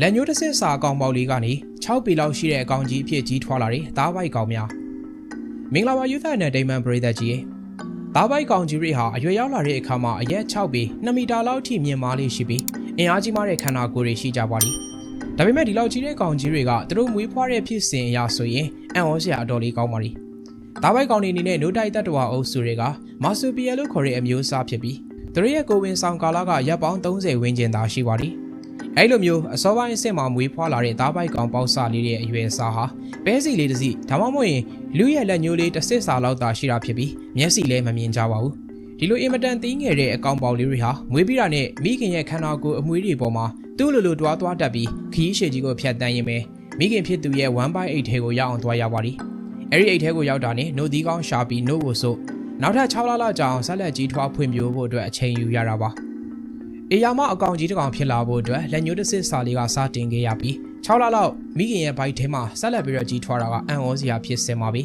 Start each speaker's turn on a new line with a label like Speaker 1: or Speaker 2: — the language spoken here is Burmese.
Speaker 1: လက်ညှိုးတစ်စစ်စာအကောင်ပေါက်လေးကနေ6ပေလောက်ရှိတဲ့အကောင်ကြီးအဖြစ်ကြီးထွားလာတဲ့သားပိုက်ကောင်များမင်္ဂလာပါယူသနဲ့ဒိမန်ပရိသတ်ကြီးရေသားပိုက်ကောင်ကြီးတွေဟာအရွယ်ရောက်လာတဲ့အခါမှာအရက်6ပေ2မီတာလောက်ထိမြင့်မားလေးရှိပြီးအင်အားကြီးမားတဲ့ခန္ဓာကိုယ်တွေရှိကြပါသည်ဒါပေမဲ့ဒီလောက်ကြီးတဲ့ကောင်ကြီးတွေကသူတို့မွေးဖွားတဲ့ဖြစ်စဉ်အရဆိုရင်အံ့ဩစရာအတော်လေးကောင်းပါသည်သားပိုက်ကောင်တွေအနေနဲ့နိုတိုက်တတ္တဝါအုပ်စုတွေကမာဆူပီယယ်လို့ခေါ်တဲ့အမျိုးအစားဖြစ်ပြီးသူတို့ရဲ့ကိုယ်ဝင်ဆောင်ကာလကရပ်ပေါင်း30ဝန်းကျင်သာရှိပါသည် အဲ့လိုမျိုးအစောပိုင်းအဆင့်မှာမွေးဖွားလာတဲ့သားပိုက်ကောင်ပေါက်စလေးရဲ့အရွယ်အစားဟာပဲစီလေးတစ်စီဒါမှမဟုတ်ရင်လူရဲ့လက်ညှိုးလေးတစ်စစ်စာလောက်သာရှိတာဖြစ်ပြီးမျက်စိလည်းမမြင်ကြပါဘူးဒီလိုအင်မတန်သေးငယ်တဲ့အကောင်ပေါက်လေးတွေဟာမွေးပြီးတာနဲ့မိခင်ရဲ့ခန္ဓာကိုယ်အမွေးတွေပေါ်မှာသူ့လိုလိုတွားတွားတက်ပြီးခရီးရှည်ကြီးကိုဖြတ်တန်းရင်ပဲမိခင်ဖြစ်သူရဲ့1/8ထဲကိုရောက်အောင်သွားရပါသည်အဲ့ဒီအိတ်ထဲကိုရောက်တာနဲ့နှုတ်သီးကောင်းရှာပြီးနှုတ်ကိုစို့နောက်ထပ်6လလောက်ကြာအောင်ဆက်လက်ကြီးထွားဖွံ့ဖြိုးဖို့အတွက်အချိန်ယူရတာပါ အေယာမအကောင်ကြီးတစ်ကောင်ဖြစ်လာဖို့အတွက်လက်ညှိုးတစ်စစ်စာလေးကစတင်ခဲ့ရပြီး6လလောက်မိခင်ရဲ့ဘိုက်ထဲမှာဆက်လက်ပြီးတော့ကြီးထွားတာကအံ့ဩစရာဖြစ်စင်ပါပြီ